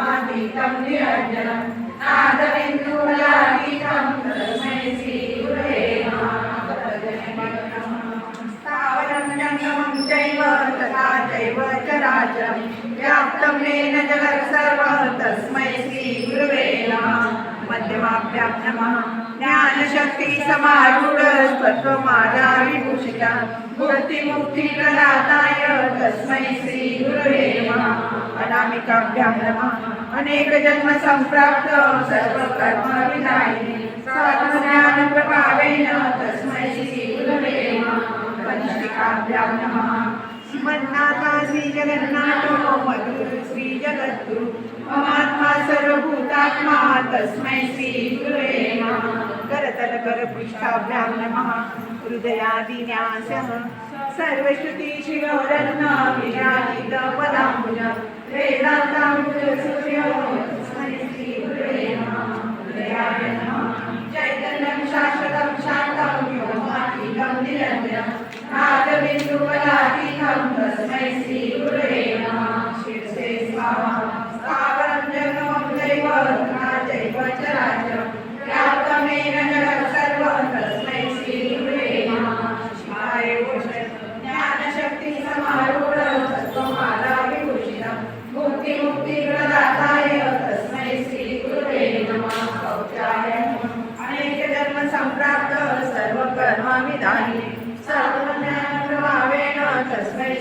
उमातीतं निरञ्जनं नादबिन्दुलातीतं तस्मै श्रीगुरवे स्थावरं जङ्गमं चैव तथा चैव चराचरं व्याप्तं मूर्तिमुक्तिप्रदाताय तस्मै श्रीगुरवे नमः अनामिकाभ्यां नमः अनेकजन्मसम्प्राप्त सर्वकर्मविदायिने साधुज्ञानप्रभावेन तस्मै श्रीगुरवे नमः. पंचशिखाभ्यां नमः श्रीमन्नाथा श्रीजगन्नाथो मधुर श्रीजगद्गुरु. ममात्मा सर्वभूतात्मा तस्मै श्रीगुरवे नमः. करतलकरपृष्ठाभ्यां नमः हृदयादिन्यासः. सर्वश्रुतिशिरोरत्न. शिवाय ज्ञानशक्तिसमारूढ तत्त्वमाला विभूषितं मुक्तिमुक्तिप्रदा अनेक धर्म संप्राप्त सर्व कर्मा विधायी सर्वज्ञान प्रभावेण तस्मै